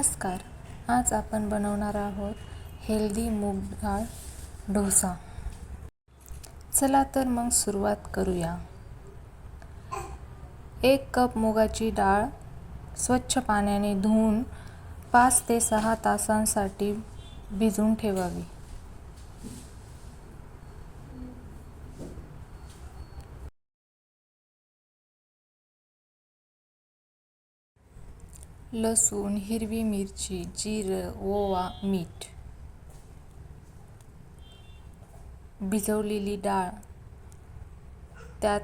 नमस्कार. आज आपण बनवणार आहोत हेल्दी मूग डाळ डोसा. चला तर मग सुरुवात करूया. एक कप मुगाची डाळ स्वच्छ पाण्याने धुवून पाच ते सहा तासांसाठी भिजवून ठेवावी. लसूण हिरवी मिरची जिरं ओवा मीठ. भिजवलेली डाळ. त्यात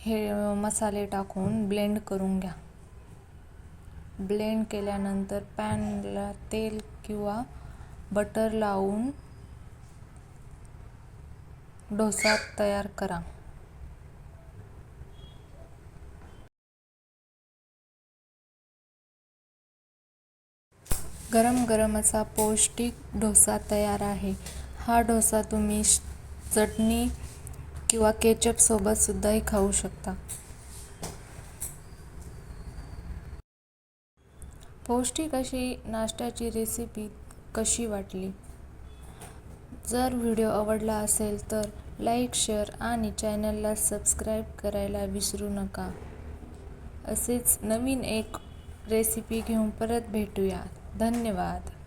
हे मसाले टाकून ब्लेंड करून घ्या. ब्लेंड केल्यानंतर पॅनला तेल किंवा बटर लावून डोसा तयार करा. गरम गरम असा पौष्टिक डोसा तयार आहे. हा डोसा तुम्ही श- चटणी किंवा केचपसोबत सुद्धाही खाऊ शकता. पौष्टिक अशी नाश्त्याची रेसिपी कशी वाटली? जर व्हिडिओ आवडला असेल तर लाईक शेअर आणि चॅनलला सबस्क्राईब करायला विसरू नका. असेच नवीन एक रेसिपी घेऊन परत भेटूया धन्यवाद.